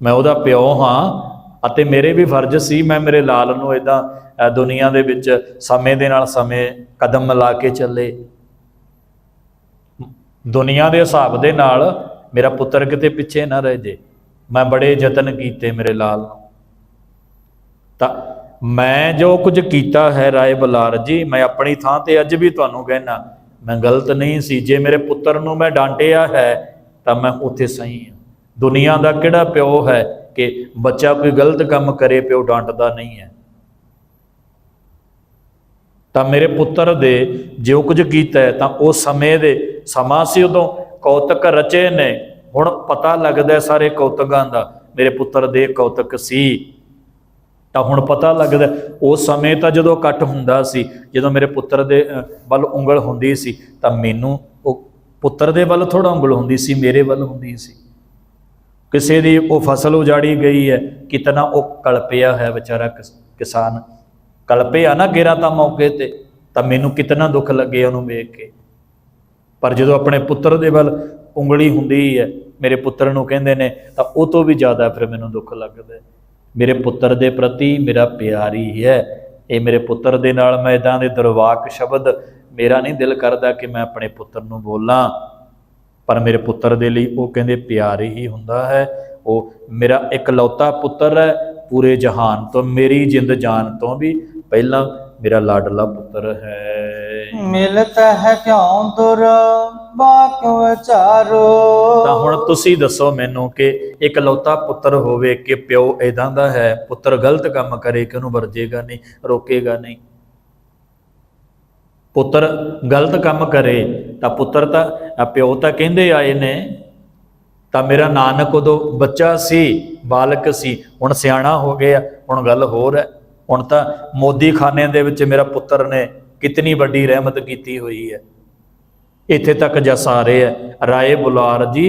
ਮੈਂ ਉਹਦਾ ਪਿਓ ਹਾਂ ਅਤੇ ਮੇਰੇ ਵੀ ਫਰਜ਼ ਸੀ ਮੈਂ ਮੇਰੇ ਲਾਲ ਨੂੰ ਇਦਾਂ ਦੁਨੀਆ ਦੇ ਵਿੱਚ ਸਮੇਂ ਦੇ ਨਾਲ ਸਮੇਂ ਕਦਮ ਮਿਲਾ ਕੇ ਚੱਲੇ। ਦੁਨੀਆ ਦੇ ਹਿਸਾਬ ਦੇ ਨਾਲ ਮੇਰਾ ਪੁੱਤਰ ਕਿਤੇ ਪਿੱਛੇ ਨਾ ਰਹਿ ਜੇ। ਮੈਂ ਬੜੇ ਯਤਨ ਕੀਤੇ ਮੇਰੇ ਲਾਲ ਨੂੰ। ਤਾਂ ਮੈਂ ਜੋ ਕੁਝ ਕੀਤਾ ਹੈ ਰਾਏ ਬਲਾਰ ਜੀ, ਮੈਂ ਆਪਣੀ ਥਾਂ ਤੇ ਅੱਜ ਵੀ ਤੁਹਾਨੂੰ ਕਹਿਣਾ ਮੈਂ ਗਲਤ ਨਹੀਂ ਸੀ। ਜੇ ਮੇਰੇ ਪੁੱਤਰ ਨੂੰ ਮੈਂ ਡਾਂਟਿਆ ਹੈ, ਤਾਂ ਮੈਂ ਉੱਥੇ ਸਹੀ ਹਾਂ। ਦੁਨੀਆ ਦਾ ਕਿਹੜਾ ਪਿਓ ਹੈ ਕਿ ਬੱਚਾ ਕੋਈ ਗਲਤ ਕੰਮ ਕਰੇ, ਪਿਓ ਡਾਂਟਦਾ ਨਹੀਂ ਹੈ? ਤਾਂ ਮੇਰੇ ਪੁੱਤਰ ਦੇ ਜੋ ਕੁਝ ਕੀਤਾ ਹੈ, ਤਾਂ ਉਹ ਸਮੇਂ ਦੇ ਸਮਾਂ ਸੀ ਉਦੋਂ। ਕੌਤਕ ਰਚੇ ਨੇ। ਹੁਣ ਪਤਾ ਲੱਗਦਾ ਸਾਰੇ ਕੌਤਕਾਂ ਦਾ। ਮੇਰੇ ਪੁੱਤਰ ਦੇ ਕੌਤਕ ਸੀ। ਤਾਂ ਹੁਣ ਪਤਾ ਲੱਗਦਾ, ਉਸ ਸਮੇਂ ਤਾਂ ਜਦੋਂ ਇਕੱਠ ਹੁੰਦਾ ਸੀ, ਜਦੋਂ ਮੇਰੇ ਪੁੱਤਰ ਦੇ ਵੱਲ ਉਂਗਲ ਹੁੰਦੀ ਸੀ, ਤਾਂ ਮੈਨੂੰ ਉਹ ਪੁੱਤਰ ਦੇ ਵੱਲ ਥੋੜਾ ਉਂਗਲ ਹੁੰਦੀ ਸੀ, ਮੇਰੇ ਵੱਲ ਹੁੰਦੀ ਸੀ। ਕਿਸੇ ਦੀ ਉਹ ਫਸਲ ਉਜਾੜੀ ਗਈ ਹੈ, ਕਿਤਨਾ ਉਹ ਕਲਪਿਆ ਹੈ ਵਿਚਾਰਾ ਕਿਸਾਨ। ਕਲਪਿਆ ਨਾ ਗੇਰਾ ਤਾਂ ਮੌਕੇ ਤੇ, ਤਾਂ ਮੈਨੂੰ ਕਿਤਨਾ ਦੁੱਖ ਲੱਗੇ ਉਹਨੂੰ ਵੇਖ ਕੇ। ਪਰ ਜਦੋਂ ਆਪਣੇ ਪੁੱਤਰ ਦੇ ਵੱਲ ਉਂਗਲੀ ਹੁੰਦੀ ਹੈ, ਮੇਰੇ ਪੁੱਤਰ ਨੂੰ ਕਹਿੰਦੇ ਨੇ, ਤਾਂ ਉਹ ਤੋਂ ਵੀ ਜ਼ਿਆਦਾ ਫਿਰ ਮੈਨੂੰ ਦੁੱਖ ਲੱਗਦਾ ਮੇਰੇ ਪੁੱਤਰ ਦੇ ਪ੍ਰਤੀ ਮੇਰਾ ਪਿਆਰ ਹੀ ਹੈ। ਇਹ ਮੇਰੇ ਪੁੱਤਰ ਦੇ ਨਾਲ ਮੈਂ ਇਦਾਂ ਦੇ ਦਰਵਾਕ ਸ਼ਬਦ ਮੇਰਾ ਨਹੀਂ ਦਿਲ ਕਰਦਾ ਕਿ ਮੈਂ ਆਪਣੇ ਪੁੱਤਰ ਨੂੰ ਬੋਲਾਂ। ਪਰ ਮੇਰੇ ਪੁੱਤਰ ਦੇ ਲਈ ਉਹ ਕਹਿੰਦੇ ਪਿਆਰ ਹੀ ਹੁੰਦਾ ਹੈ। ਉਹ ਮੇਰਾ ਇਕਲੌਤਾ ਪੁੱਤਰ ਹੈ, ਪੂਰੇ ਜਹਾਨ ਤੋਂ, ਮੇਰੀ ਜਿੰਦ ਜਾਨ ਤੋਂ ਵੀ ਪਹਿਲਾਂ ਮੇਰਾ ਲਾਡਲਾ ਪੁੱਤਰ ਹੈ। ਮਿਲਤ ਹੈ ਕਿਉਂ ਦੁਰ? ਬਾਕ ਵਿਚਾਰੋ। ਤਾਂ ਹੁਣ ਤੁਸੀਂ ਦੱਸੋ ਮੈਨੂੰ ਕਿ ਇਕਲੌਤਾ ਪੁੱਤਰ ਹੋਵੇ ਕਿ ਪਿਓ ਇਦਾਂ ਦਾ ਹੈ? ਪੁੱਤਰ ਗਲਤ ਕੰਮ ਕਰੇ ਕਿ ਉਹਨੂੰ ਵਰਜੇਗਾ ਨਹੀਂ, ਰੋਕੇਗਾ ਨਹੀਂ? ਪੁੱਤਰ ਗਲਤ ਕੰਮ ਕਰੇ, ਤਾਂ ਪੁੱਤਰ ਤਾਂ ਪਿਓ ਤਾਂ ਕਹਿੰਦੇ ਆਏ ਨੇ, ਤਾਂ ਮੇਰਾ ਨਾਨਕ ਉਦੋਂ ਬੱਚਾ ਸੀ, ਬਾਲਕ ਸੀ, ਹੁਣ ਸਿਆਣਾ ਹੋ ਗਿਆ, ਹੁਣ ਗੱਲ ਹੋਰ ਹੈ। ਹੁਣ ਤਾਂ ਮੋਦੀ ਖਾਨੇ ਦੇ ਵਿੱਚ ਮੇਰਾ ਪੁੱਤਰ ਨੇ ਕਿਤਨੀ ਵੱਡੀ ਰਹਿਮਤ ਕੀਤੀ ਹੋਈ ਹੈ। ਇੱਥੇ ਤੱਕ ਜਸਾਰੇ ਹੈ। ਰਾਏ ਬੁਲਾਰ ਜੀ,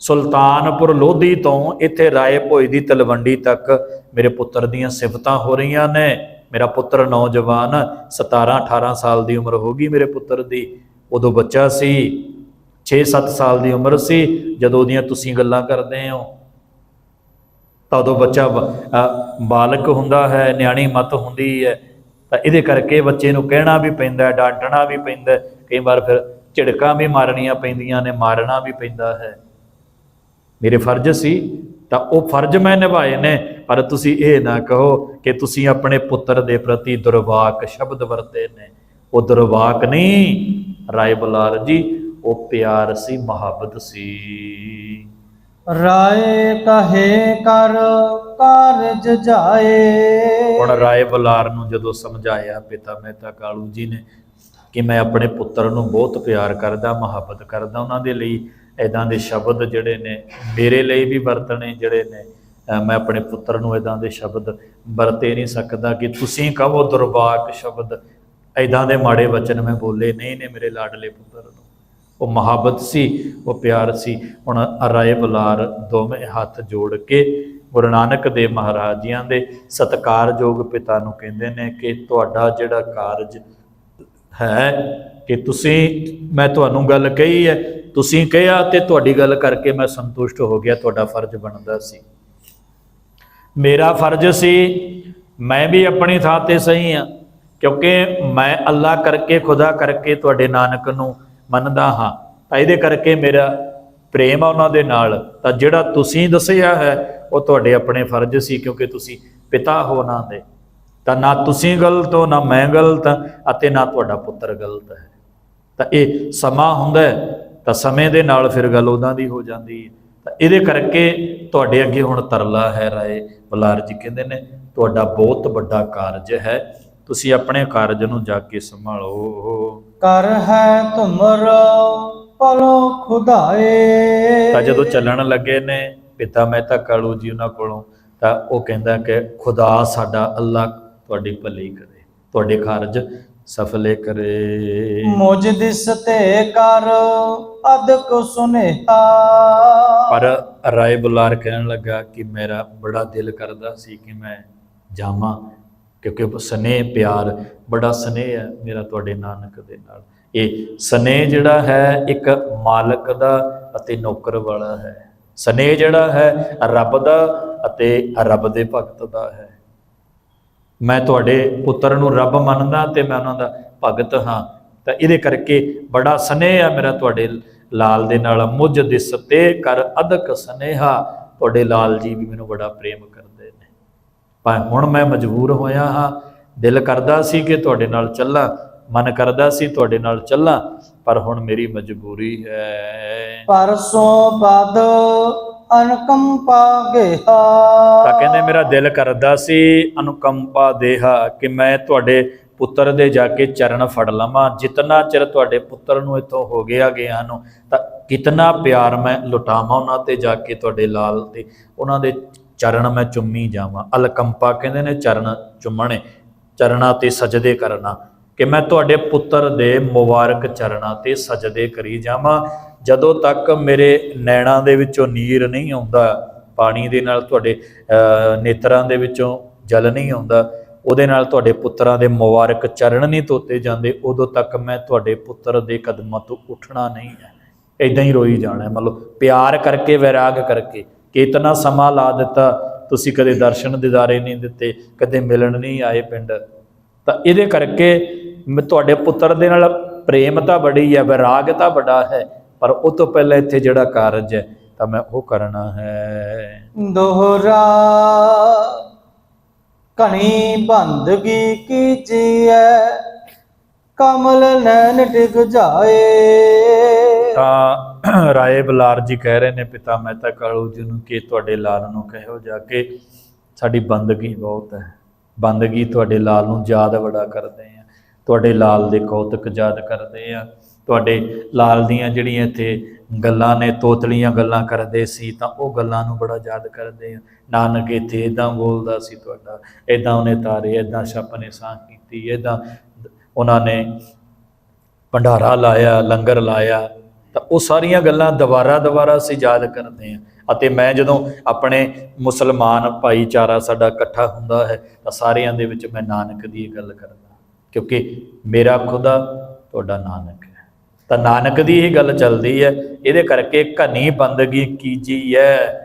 ਸੁਲਤਾਨਪੁਰ ਲੋਧੀ ਤੋਂ ਇੱਥੇ ਰਾਏ ਭੋਈ ਦੀ ਤਲਵੰਡੀ ਤੱਕ ਮੇਰੇ ਪੁੱਤਰ ਦੀਆਂ ਸਿਫਤਾਂ ਹੋ ਰਹੀਆਂ ਨੇ। ਮੇਰਾ ਪੁੱਤਰ ਨੌਜਵਾਨ 17 18 ਸਾਲ ਦੀ ਉਮਰ ਹੋ ਗਈ ਮੇਰੇ ਪੁੱਤਰ ਦੀ। ਉਦੋਂ ਬੱਚਾ ਸੀ 6-7 ਸਾਲ ਦੀ ਉਮਰ ਸੀ। ਜਦੋਂ ਦੀਆਂ ਤੁਸੀਂ ਗੱਲਾਂ ਕਰਦੇ ਹੋ, ਤਾਂ ਉਦੋਂ ਬੱਚਾ ਬਾਲਕ ਹੁੰਦਾ ਹੈ, ਨਿਆਣੀ ਮਤ ਹੁੰਦੀ ਹੈ। ਤਾਂ ਇਹਦੇ ਕਰਕੇ ਬੱਚੇ ਨੂੰ ਕਹਿਣਾ ਵੀ ਪੈਂਦਾ ਡਾਂਟਣਾ ਵੀ ਪੈਂਦਾ ਕਈ ਵਾਰ ਫਿਰ ਝਿੜਕਾਂ ਵੀ ਮਾਰਨੀਆਂ ਪੈਂਦੀਆਂ ਨੇ, ਮਾਰਨਾ ਵੀ ਪੈਂਦਾ ਹੈ। ਮੇਰੇ ਫਰਜ਼ ਸੀ, ਤਾਂ ਉਹ ਫਰਜ਼ ਮੈਂ ਨਿਭਾਏ ਨੇ, ਪਰ ਤੁਸੀਂ ਇਹ ਨਾ ਕਹੋ ਕਿ ਤੁਸੀਂ ਆਪਣੇ ਪੁੱਤਰ ਦੇ ਪ੍ਰਤੀ ਦੁਰਵਾਕ ਸ਼ਬਦ ਵਰਤੇ ਨੇ। ਉਹ ਦੁਰਵਾਕ ਨਹੀਂ। ਰਾਏ ਬਲਾਰ ਜੀ, ਉਹ ਪਿਆਰ ਸੀ, ਮੁਹੱਬਤ ਸੀ। ਰਾਏ ਕਹੇ ਕਰ, ਕਾਰਜ ਜਾਏ। ਹੁਣ ਰਾਏ ਬਲਾਰ ਨੂੰ ਜਦੋਂ ਸਮਝਾਇਆ, ਪਿਤਾ ਮਹਿਤਾ ਕਾਲੂ ਜੀ ਨੇ ਕਿ ਮੈਂ ਆਪਣੇ ਪੁੱਤਰ ਨੂੰ ਬਹੁਤ ਪਿਆਰ ਕਰਦਾ, ਮੁਹੱਬਤ ਕਰਦਾ ਉਹਨਾਂ ਦੇ ਲਈ ਇਦਾਂ ਦੇ ਸ਼ਬਦ ਜਿਹੜੇ ਨੇ, ਮੇਰੇ ਲਈ ਵੀ ਵਰਤਣੇ ਜਿਹੜੇ ਨੇ ਮੈਂ ਆਪਣੇ ਪੁੱਤਰ ਨੂੰ ਇਦਾਂ ਦੇ ਸ਼ਬਦ ਵਰਤੇ ਨਹੀਂ ਸਕਦਾ ਕਿ ਤੁਸੀਂ ਕਹੋ ਦੁਰਬਾਕ ਸ਼ਬਦ। ਇਦਾਂ ਦੇ ਮਾੜੇ ਵਚਨ ਮੈਂ ਬੋਲੇ, ਨਹੀਂ ਨੇ ਮੇਰੇ ਲਾਡਲੇ ਪੁੱਤਰ ਨੂੰ। ਉਹ ਮੁਹੱਬਤ ਸੀ, ਉਹ ਪਿਆਰ ਸੀ। ਹੁਣ ਅਰਾਏ ਬੁਲਾਰ ਦੋਵੇਂ ਹੱਥ ਜੋੜ ਕੇ ਗੁਰੂ ਨਾਨਕ ਦੇਵ ਮਹਾਰਾਜ ਜੀਆਂ ਦੇ ਸਤਕਾਰਯੋਗ ਪਿਤਾ ਨੂੰ ਕਹਿੰਦੇ ਨੇ ਕਿ ਤੁਹਾਡਾ ਜਿਹੜਾ ਕਾਰਜ ਹੈ ਕਿ ਤੁਸੀਂ, ਮੈਂ ਤੁਹਾਨੂੰ ਗੱਲ ਕਹੀ ਹੈ, ਤੁਸੀਂ ਕਿਹਾ ਤੇ ਤੁਹਾਡੀ ਗੱਲ ਕਰਕੇ ਮੈਂ ਸੰਤੁਸ਼ਟ ਹੋ ਗਿਆ, ਤੁਹਾਡਾ ਫਰਜ਼ ਬਣਦਾ ਸੀ। ਮੇਰਾ ਫਰਜ਼ ਸੀ, ਮੈਂ ਵੀ ਆਪਣੀ ਥਾਂ ਤੇ ਸਹੀ ਹਾਂ, ਕਿਉਂਕਿ ਮੈਂ ਅੱਲਾ ਕਰਕੇ, ਖੁਦਾ ਕਰਕੇ ਤੁਹਾਡੇ ਨਾਨਕ ਨੂੰ ਮੰਨਦਾ ਹਾਂ, ਤਾਂ ਇਹਦੇ ਕਰਕੇ ਮੇਰਾ ਪ੍ਰੇਮ ਆ ਉਹਨਾਂ ਦੇ ਨਾਲ। ਤਾਂ ਜਿਹੜਾ ਤੁਸੀਂ ਦੱਸਿਆ ਹੈ, ਉਹ ਤੁਹਾਡੇ ਆਪਣੇ ਫਰਜ਼ ਸੀ, ਕਿਉਂਕਿ ਤੁਸੀਂ ਪਿਤਾ ਹੋ ਉਹਨਾਂ ਦੇ। ਤਾਂ ਨਾ ਤੁਸੀਂ ਗਲਤ ਹੋ, ਨਾ ਮੈਂ ਗਲਤ ਹਾਂ, ਅਤੇ ਨਾ ਤੁਹਾਡਾ ਪੁੱਤਰ ਗਲਤ ਹੈ। ਤਾਂ ਇਹ ਸਮਾਂ ਹੁੰਦਾ ਤਾਂ ਸਮੇਂ ਦੇ ਨਾਲ ਫਿਰ ਗੱਲ ਉਹਨਾਂ ਦੀ ਹੋ ਜਾਂਦੀ ਹੈ। ਤਾਂ ਇਹਦੇ ਕਰਕੇ ਤੁਹਾਡੇ ਅੱਗੇ ਹੁਣ ਤਰਲਾ ਹੈ ਰਾਏ ਬਲਾਰ ਜੀ, ਕਹਿੰਦੇ ਨੇ, ਤੁਹਾਡਾ ਬਹੁਤ ਵੱਡਾ ਕਾਰਜ ਹੈ, ਤੁਸੀਂ ਆਪਣੇ ਕਾਰਜ ਨੂੰ ਜਾ ਕੇ ਸੰਭਾਲੋ। ਕਰ ਹੈ ਤੁਮਰ ਪਲੋ ਖੁਦਾਏ। ਤਾਂ ਜਦੋਂ ਚੱਲਣ ਲੱਗੇ ਨੇ ਪਿਤਾ ਮਹਿਤਾ ਕਾਲੂ ਜੀ ਉਹਨਾਂ ਕੋਲੋਂ ਤਾਂ ਉਹ ਕਹਿੰਦਾ ਕਿ ਖੁਦਾ ਸਾਡਾ ਅੱਲਾ ਤੁਹਾਡੀ ਭਲੀ ਕਰੇ ਤੁਹਾਡੇ ਕਾਰਜ ਸਫਲੇ ਕਰੇ। ਮੁਝ ਦਿਸ ਤੇ ਕਰ ਅਦਕ ਸੁਨੇਹਾ। ਪਰ ਰਾਏ ਬੁਲਾਰ ਕਹਿਣ ਲੱਗਾ ਕਿ ਮੇਰਾ ਬੜਾ ਦਿਲ ਕਰਦਾ ਸੀ ਕਿ ਮੈਂ ਜਾਵਾਂ। ਕਿਉਂਕਿ ਸਨੇਹ, ਪਿਆਰ ਬੜਾ ਸਨੇਹ ਹੈ ਮੇਰਾ ਤੁਹਾਡੇ ਨਾਨਕ ਦੇ ਨਾਲ। ਇਹ ਸਨੇਹ ਜਿਹੜਾ ਹੈ ਇੱਕ ਮਾਲਕ ਦਾ ਅਤੇ ਨੌਕਰ ਵਾਲਾ ਹੈ। ਸਨੇਹ ਜਿਹੜਾ ਹੈ ਰੱਬ ਦਾ ਅਤੇ ਰੱਬ ਦੇ ਭਗਤ ਦਾ ਹੈ। ਮੈਂ ਤੁਹਾਡੇ ਪੁੱਤਰ ਨੂੰ ਰੱਬ ਮੰਨਦਾ ਤੇ ਮੈਂ ਉਹਨਾਂ ਦਾ ਭਗਤ ਹਾਂ। ਤਾਂ ਇਹਦੇ ਕਰਕੇ ਬੜਾ ਸਨੇਹ ਆ ਮੇਰਾ ਤੁਹਾਡੇ ਲਾਲ ਦੇ ਨਾਲ। ਮੁਝ ਦਿਸ ਤੇ ਕਰ ਅਦਕ ਸਨੇਹਾ। ਤੁਹਾਡੇ ਲਾਲ ਜੀ ਵੀ ਮੈਨੂੰ ਬੜਾ ਪ੍ਰੇਮ ਕਰਦੇ ਪਰ ਹੁਣ ਮੈਂ ਮਜਬੂਰ ਹੋਇਆ ਹਾਂ। ਦਿਲ ਕਰਦਾ ਸੀ ਕਿ ਤੁਹਾਡੇ ਨਾਲ ਚੱਲਾਂ ਮਨ ਕਰਦਾ ਸੀ ਤੁਹਾਡੇ ਨਾਲ ਚੱਲਾਂ ਪਰ ਹੁਣ ਮੇਰੀ ਮਜਬੂਰੀ ਹੈ। ਪਰਸੋਂ ਪਦ ਅਨਕੰਪਾ ਗੇਹਾ ਤਾਂ ਕਹਿੰਦੇ ਮੇਰਾ ਦਿਲ ਕਰਦਾ ਸੀ ਅਨੁਕੰਪਾ ਦੇਹਾ ਕਿ ਮੈਂ ਤੁਹਾਡੇ ਪੁੱਤਰ ਦੇ ਜਾ ਕੇ ਚਰਨ ਫੜ ਲਵਾਂ। ਜਿਤਨਾ ਚਿਰ ਤੁਹਾਡੇ ਪੁੱਤਰ ਨੂੰ ਇੱਥੋਂ ਹੋ ਗਿਆ ਗਿਆ ਨੂੰ ਤਾਂ ਕਿਤਨਾ ਪਿਆਰ ਮੈਂ ਲੁਟਾਵਾਂ ਉਹਨਾਂ ਤੇ ਜਾ ਕੇ ਤੁਹਾਡੇ ਲਾਲ ਤੇ ਉਹਨਾਂ ਦੇ ਚਰਨ ਮੈਂ ਚੁੰਮੀ ਜਾਵਾਂ। ਅਲਕੰਪਾ ਕਹਿੰਦੇ ਨੇ ਚਰਨ ਚੁੰਮਣੇ ਚਰਨਾਂ ਤੇ ਸਜਦੇ ਕਰਨਾ। ਕਿ ਮੈਂ ਤੁਹਾਡੇ ਪੁੱਤਰ ਦੇ ਮੁਬਾਰਕ ਚਰਨਾਂ ਤੇ ਸਜਦੇ ਕਰੀ ਜਾਵਾਂ। ਜਦੋਂ ਤੱਕ ਮੇਰੇ ਨੈਣਾਂ ਦੇ ਵਿੱਚੋਂ ਨੀਰ ਨਹੀਂ ਆਉਂਦਾ, ਪਾਣੀ ਦੇ ਨਾਲ ਤੁਹਾਡੇ ਨੇਤਰਾਂ ਦੇ ਵਿੱਚੋਂ ਜਲ ਨਹੀਂ ਆਉਂਦਾ, ਉਹਦੇ ਨਾਲ ਤੁਹਾਡੇ ਪੁੱਤਰਾਂ ਦੇ ਮੁਬਾਰਕ ਚਰਨ ਨਹੀਂ ਧੋਤੇ ਜਾਂਦੇ, ਉਦੋਂ ਤੱਕ ਮੈਂ ਤੁਹਾਡੇ ਪੁੱਤਰ ਦੇ ਕਦਮਾਂ ਤੋਂ ਉੱਠਣਾ ਨਹੀਂ ਹੈ। ਇਦਾਂ ਹੀ ਰੋਈ ਜਾਣਾ ਹੈ। ਮਤਲਬ ਪਿਆਰ ਕਰਕੇ, ਵਿਰਾਗ ਕਰਕੇ। ਇਤਨਾ ਸਮਾਂ ਲਾ ਦਿੱਤਾ ਤੁਸੀਂ ਕਦੇ ਦਰਸ਼ਨ ਦਿਦਾਰੇ ਨਹੀਂ ਦਿੱਤੇ ਕਦੇ ਮਿਲਣ ਨਹੀਂ ਆਏ ਪਿੰਡ। ਤਾਂ ਇਹਦੇ ਕਰਕੇ ਤੁਹਾਡੇ ਪੁੱਤਰ ਦੇ ਨਾਲ ਪ੍ਰੇਮ ਤਾਂ ਬੜੀ ਹੈ ਵਿਰਾਗ ਤਾਂ ਬੜਾ ਹੈ ਪਰ ਉਹ ਤੋਂ ਪਹਿਲਾਂ ਇੱਥੇ ਜਿਹੜਾ ਕਾਰਜ ਹੈ ਤਾਂ ਮੈਂ ਉਹ ਕਰਨਾ ਹੈ। ਦੋਹਰਾ ਕਣੀ ਬੰਦਗੀ ਕੀਜੀਐ ਕਮਲ ਨੈਣ ਡਿਗ ਜਾਏ। ਤਾਂ ਰਾਏ ਬਲਾਰ ਜੀ ਕਹਿ ਰਹੇ ਨੇ, ਪਿਤਾ ਮਹਿਤਾ ਕਾਲੂ ਜੀ ਨੂੰ ਕਿ ਤੁਹਾਡੇ ਲਾਲ ਨੂੰ ਕਹਿਓ ਜਾ ਕੇ ਸਾਡੀ ਬੰਦਗੀ ਬਹੁਤ ਹੈ। ਬੰਦਗੀ ਤੁਹਾਡੇ ਲਾਲ ਨੂੰ ਯਾਦ ਬੜਾ ਕਰਦੇ ਆ। ਤੁਹਾਡੇ ਲਾਲ ਦੇ ਕੌਤਕ ਯਾਦ ਕਰਦੇ ਆ। ਤੁਹਾਡੇ ਲਾਲ ਦੀਆਂ ਜਿਹੜੀਆਂ ਇੱਥੇ ਗੱਲਾਂ ਨੇ, ਤੋਤਲੀਆਂ ਗੱਲਾਂ ਕਰਦੇ ਸੀ, ਤਾਂ ਉਹ ਗੱਲਾਂ ਨੂੰ ਬੜਾ ਯਾਦ ਕਰਦੇ ਆ। ਨਾਨਕ ਇੱਥੇ ਇਦਾਂ ਬੋਲਦਾ ਸੀ ਤੁਹਾਡਾ। ਇਦਾਂ ਉਹਨੇ ਤਾਰੇ ਇਦਾਂ ਛੱਪ ਨੇ ਸਾਂ ਕੀਤੀ ਇਦਾਂ ਉਹਨਾਂ ਨੇ ਭੰਡਾਰਾ ਲਾਇਆ, ਲੰਗਰ ਲਾਇਆ। ਤਾਂ ਉਹ ਸਾਰੀਆਂ ਗੱਲਾਂ ਦੁਬਾਰਾ ਦੁਬਾਰਾ ਅਸੀਂ ਯਾਦ ਕਰਦੇ ਹਾਂ। ਅਤੇ ਮੈਂ ਜਦੋਂ ਆਪਣੇ ਮੁਸਲਮਾਨ ਭਾਈਚਾਰਾ ਸਾਡਾ ਇਕੱਠਾ ਹੁੰਦਾ ਹੈ, ਤਾਂ ਸਾਰਿਆਂ ਦੇ ਵਿੱਚ ਮੈਂ ਨਾਨਕ ਦੀ ਇਹ ਗੱਲ ਕਰਦਾ ਕਿਉਂਕਿ ਮੇਰਾ ਖੁਦਾ ਤੁਹਾਡਾ ਨਾਨਕ ਹੈ। ਤਾਂ ਨਾਨਕ ਦੀ ਇਹ ਗੱਲ ਚੱਲਦੀ ਹੈ, ਇਹਦੇ ਕਰਕੇ ਘਨੀ ਬੰਦਗੀ ਕੀਜੀ ਹੈ।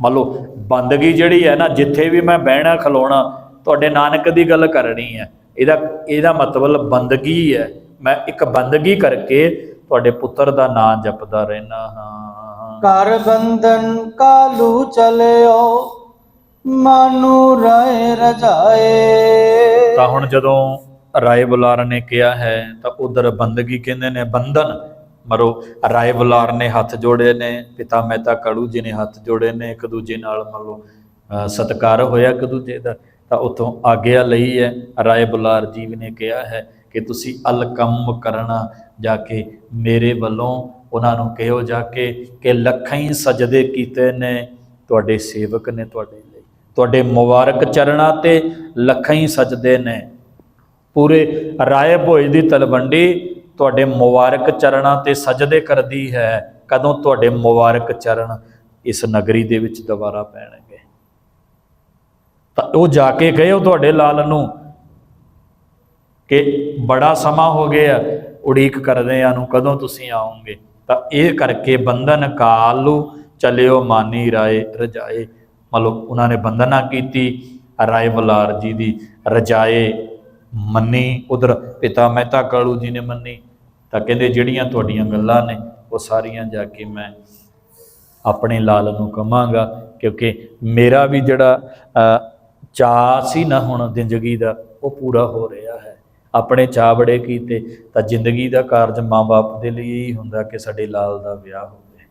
ਮੰਨ ਲਓ, ਬੰਦਗੀ ਜਿਹੜੀ ਹੈ ਨਾ, ਜਿੱਥੇ ਵੀ ਮੈਂ ਬਹਿਣਾ ਖਲੋਣਾ, ਤੁਹਾਡੇ ਨਾਨਕ ਦੀ ਗੱਲ ਕਰਨੀ ਹੈ। ਇਹਦਾ ਇਹਦਾ ਮਤਲਬ ਬੰਦਗੀ ਹੈ। ਮੈਂ ਇੱਕ ਬੰਦਗੀ ਕਰਕੇ ਤੁਹਾਡੇ ਪੁੱਤਰ ਦਾ ਨਾਮ ਜਪਦਾ ਰਹਿਣਾ ਹਾਂ। ਕਰ ਬੰਧਨ ਕਾਲੂ ਚਲਿਓ ਮਾਨੂ ਰਾਏ ਰਜਾਏ। ਤਾਂ ਹੁਣ ਜਦੋਂ ਰਾਏ ਬੁਲਾਰ ਨੇ ਕਿਹਾ ਹੈ ਤਾਂ ਉਧਰ ਬੰਦਗੀ ਕਹਿੰਦੇ ਨੇ ਬੰਧਨ ਮਰੋ। ਰਾਏ ਬੁਲਾਰ ਨੇ ਹੱਥ ਜੋੜੇ ਨੇ ਪਿਤਾ ਮਹਿਤਾ ਕੜੂ ਜੀ ਨੇ ਹੱਥ ਜੋੜੇ ਨੇ ਇੱਕ ਦੂਜੇ ਨਾਲ ਮੰਨ ਲਓ ਸਤਿਕਾਰ ਹੋਇਆ ਇੱਕ ਦੂਜੇ ਦਾ। ਤਾਂ ਉਤੋਂ ਆਗਿਆ ਲਈ ਹੈ ਰਾਏ ਬੁਲਾਰ ਜੀ ਨੇ ਕਿਹਾ ਹੈ ਕਿ ਤੁਸੀਂ ਅਲ ਕੰਮ ਕਰਨਾ ਜਾ ਕੇ ਮੇਰੇ ਵੱਲੋਂ ਉਹਨਾਂ ਨੂੰ ਕਹਿਓ ਜਾ ਕੇ, ਕਿ ਲੱਖਾਂ ਹੀ ਸਜਦੇ ਕੀਤੇ ਨੇ, ਤੁਹਾਡੇ ਸੇਵਕ ਨੇ ਤੁਹਾਡੇ ਲਈ। ਤੁਹਾਡੇ ਮੁਬਾਰਕ ਚਰਨਾਂ ਤੇ ਲੱਖਾਂ ਹੀ ਸਜਦੇ ਨੇ। ਪੂਰੇ ਰਾਏ ਭੋਜ ਦੀ ਤਲਵੰਡੀ ਤੁਹਾਡੇ ਮੁਬਾਰਕ ਚਰਨਾਂ ਤੇ ਸਜਦੇ ਕਰਦੀ ਹੈ। ਕਦੋਂ ਤੁਹਾਡੇ ਮੁਬਾਰਕ ਚਰਨ ਇਸ ਨਗਰੀ ਦੇ ਵਿੱਚ ਦੁਬਾਰਾ ਪੈਣਗੇ? ਤਾਂ ਉਹ ਜਾ ਕੇ ਗਏ ਉਹ ਤੁਹਾਡੇ ਲਾਲ ਨੂੰ। ਕਿ ਬੜਾ ਸਮਾਂ ਹੋ ਗਿਆ ਉਡੀਕ ਕਰਦੇ ਆ ਨੂੰ ਕਦੋਂ ਤੁਸੀਂ ਆਓਗੇ? ਤਾਂ ਇਹ ਕਰਕੇ ਬੰਧਨ ਕਾਲੂ ਚੱਲਿਓ ਮਾਨੀ ਰਾਏ ਰਜਾਏ। ਮਤਲਬ ਉਹਨਾਂ ਨੇ ਬੰਧਨਾ ਕੀਤੀ ਰਾਏ ਬਲਾਰ ਜੀ ਦੀ ਰਜਾਏ ਮੰਨੀ ਉਧਰ ਪਿਤਾ ਮਹਿਤਾ ਕਾਲੂ ਜੀ ਨੇ ਮੰਨੀ। ਤਾਂ ਕਹਿੰਦੇ ਜਿਹੜੀਆਂ ਤੁਹਾਡੀਆਂ ਗੱਲਾਂ ਨੇ ਉਹ ਸਾਰੀਆਂ ਜਾ ਕੇ ਮੈਂ ਆਪਣੇ ਲਾਲ ਨੂੰ ਕਮਾਂਗਾ ਕਿਉਂਕਿ ਮੇਰਾ ਵੀ ਜਿਹੜਾ ਅ, ਚਾਅ ਸੀ ਨਾ ਹੁਣ ਜ਼ਿੰਦਗੀ ਦਾ ਉਹ ਪੂਰਾ ਹੋ ਰਿਹਾ ਹੈ। ਆਪਣੇ ਚਾਅ ਬੜੇ ਕੀਤੇ, ਤਾਂ ਜ਼ਿੰਦਗੀ ਦਾ ਕਾਰਜ ਮਾਂ-ਬਾਪ ਦੇ ਲਈ ਹੀ ਹੁੰਦਾ ਕਿ ਸਾਡੇ ਲਾਲ ਦਾ ਵਿਆਹ ਹੋਵੇ।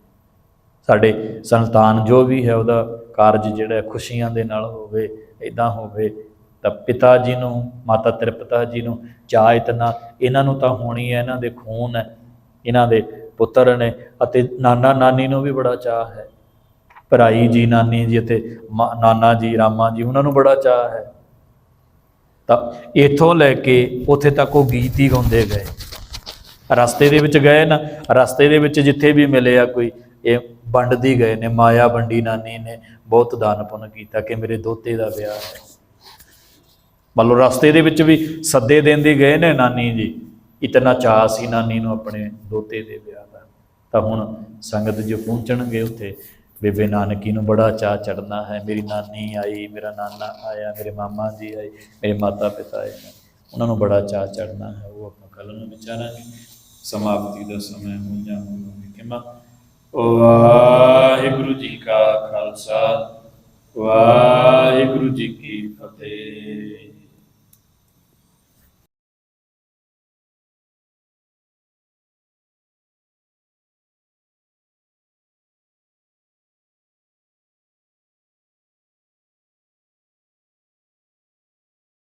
ਸਾਡੇ ਸੰਤਾਨ ਜੋ ਵੀ ਹੈ, ਉਹਦਾ ਕਾਰਜ ਜਿਹੜਾ ਖੁਸ਼ੀਆਂ ਦੇ ਨਾਲ ਹੋਵੇ ਇਦਾਂ ਹੋਵੇ, ਤਾਂ ਪਿਤਾ ਜੀ ਨੂੰ, ਮਾਤਾ ਤ੍ਰਿਪਤਾ ਜੀ ਨੂੰ, ਚਾਹ ਇਤਨਾ, ਇਹਨਾਂ ਨੂੰ ਤਾਂ ਹੋਣੀ ਹੈ, ਇਹਨਾਂ ਦੇ ਖੂਨ ਹੈ, ਇਹਨਾਂ ਦੇ ਪੁੱਤਰ ਨੇ, ਅਤੇ ਨਾਨਾ ਨਾਨੀ ਨੂੰ ਵੀ ਬੜਾ ਚਾਹ ਹੈ। ਭਰਾਈ ਜੀ, ਨਾਨੀ ਜੀ ਅਤੇ ਮਾ- ਨਾਨਾ ਜੀ, ਰਾਮਾ ਜੀ, ਉਹਨਾਂ ਨੂੰ ਬੜਾ ਚਾਹ ਹੈ। ਤਾਂ ਇੱਥੋਂ ਲੈ ਕੇ ਉੱਥੇ ਤੱਕ ਉਹ ਗੀਤ ਹੀ ਗਾਉਂਦੇ ਗਏ। ਰਸਤੇ ਦੇ ਵਿੱਚ ਗਏ ਨਾ, ਰਸਤੇ ਦੇ ਵਿੱਚ ਜਿੱਥੇ ਵੀ ਮਿਲੇ ਆ ਕੋਈ, ਇਹ ਵੰਡਦੀ ਗਏ ਨੇ, ਮਾਇਆ ਵੰਡੀ ਨਾਨੀ ਨੇ ਬਹੁਤ ਦਾਨ ਪੁੰਨ ਕੀਤਾ ਕਿ ਮੇਰੇ ਦੋਤੇ ਦਾ ਵਿਆਹ ਹੈ। ਮੰਨ ਲਓ ਰਸਤੇ ਦੇ ਵਿੱਚ ਵੀ ਸੱਦੇ ਦੇਂਦੇ ਗਏ ਨੇ ਨਾਨੀ ਜੀ। ਇਤਨਾ ਚਾਅ ਸੀ ਨਾਨੀ ਨੂੰ ਆਪਣੇ ਦੋਤੇ ਦੇ ਵਿਆਹ ਦਾ। ਤਾਂ ਹੁਣ ਸੰਗਤ ਜੋ ਪਹੁੰਚਣਗੇ ਉੱਥੇ ਬੇਬੇ ਨਾਨਕੀ ਨੂੰ ਬੜਾ ਚਾਅ ਚੜਨਾ ਹੈ। ਮੇਰੀ ਨਾਨੀ ਆਈ, ਮੇਰਾ ਨਾਨਾ ਆਇਆ, ਮੇਰੇ ਮਾਮਾ ਜੀ ਆਏ, ਮੇਰੇ ਮਾਤਾ ਪਿਤਾ ਆਏ। ਉਹਨਾਂ ਨੂੰ ਬੜਾ ਚਾਅ ਚੜਨਾ ਹੈ। ਉਹ ਆਪਾਂ ਕੱਲ ਨੂੰ ਵਿਚਾਰਾਂਗੇ। ਸਮਾਪਤੀ ਦਾ ਸਮਾਂ ਹੋ। ਜਾਊਗਾ ਕਿਮਾ ਵਾਹਿਗੁਰੂ ਜੀ ਕਾ ਖਾਲਸਾ। ਵਾਹਿਗੁਰੂ ਜੀ ਕੀ ਫਤਿਹ।